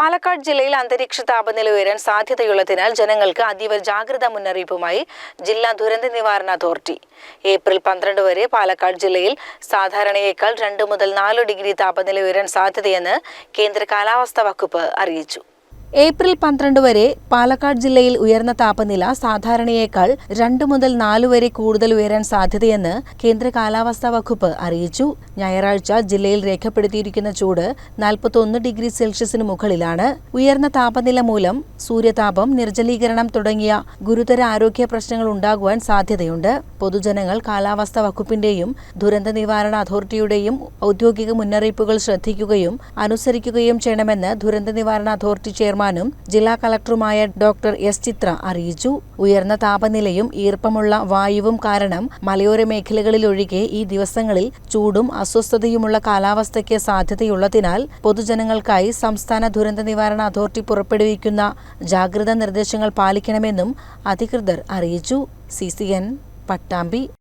പാലക്കാട് ജില്ലയിൽ അന്തരീക്ഷ താപനില ഉയരാൻ സാധ്യതയുള്ളതിനാൽ ജനങ്ങൾക്ക് അതീവ ജാഗ്രതാ മുന്നറിയിപ്പുമായി ജില്ലാ ദുരന്ത നിവാരണ അതോറിറ്റി. ഏപ്രിൽ പന്ത്രണ്ട് വരെ പാലക്കാട് ജില്ലയിൽ സാധാരണയേക്കാൾ രണ്ട് മുതൽ നാല് ഡിഗ്രി താപനില ഉയരാൻ സാധ്യതയെന്ന് കേന്ദ്ര കാലാവസ്ഥാ വകുപ്പ് അറിയിച്ചു. ഏപ്രിൽ പന്ത്രണ്ട് വരെ പാലക്കാട് ജില്ലയിൽ ഉയർന്ന താപനില സാധാരണയേക്കാൾ രണ്ട് മുതൽ നാല് വരെ കൂടുതൽ ഉയരാൻ സാധ്യതയെന്ന് കേന്ദ്ര കാലാവസ്ഥാ വകുപ്പ് അറിയിച്ചു. ഞായറാഴ്ച ജില്ലയിൽ രേഖപ്പെടുത്തിയിരിക്കുന്ന ചൂട് നാൽപ്പത്തൊന്ന് ഡിഗ്രി സെൽഷ്യസിന് മുകളിലാണ്. ഉയർന്ന താപനില മൂലം സൂര്യതാപം നിർജലീകരണം തുടങ്ങിയ ഗുരുതര ആരോഗ്യ പ്രശ്നങ്ങൾ ഉണ്ടാകുവാൻ സാധ്യതയുണ്ട്. പൊതുജനങ്ങൾ കാലാവസ്ഥാ വകുപ്പിന്റെയും ദുരന്ത നിവാരണ അതോറിറ്റിയുടെയും ഔദ്യോഗിക മുന്നറിയിപ്പുകൾ ശ്രദ്ധിക്കുകയും അനുസരിക്കുകയും ചെയ്യണമെന്ന് ദുരന്ത നിവാരണ അതോറിറ്റി ചെയർമാനും ജില്ലാ കളക്ടറുമായ ഡോക്ടർ എസ് ചിത്ര അറിയിച്ചു. ഉയർന്ന താപനിലയും ഈർപ്പമുള്ള വായുവും കാരണം മലയോര മേഖലകളിലൊഴികെ ഈ ദിവസങ്ങളിൽ ചൂടും അസ്വസ്ഥതയുമുള്ള കാലാവസ്ഥയ്ക്ക് സാധ്യതയുള്ളതിനാൽ പൊതുജനങ്ങൾക്കായി സംസ്ഥാന ദുരന്ത നിവാരണ അതോറിറ്റി പുറപ്പെടുവിക്കുന്ന ജാഗ്രതാ നിർദ്ദേശങ്ങൾ പാലിക്കണമെന്നും അധികൃതർ അറിയിച്ചു. സി പട്ടാമ്പി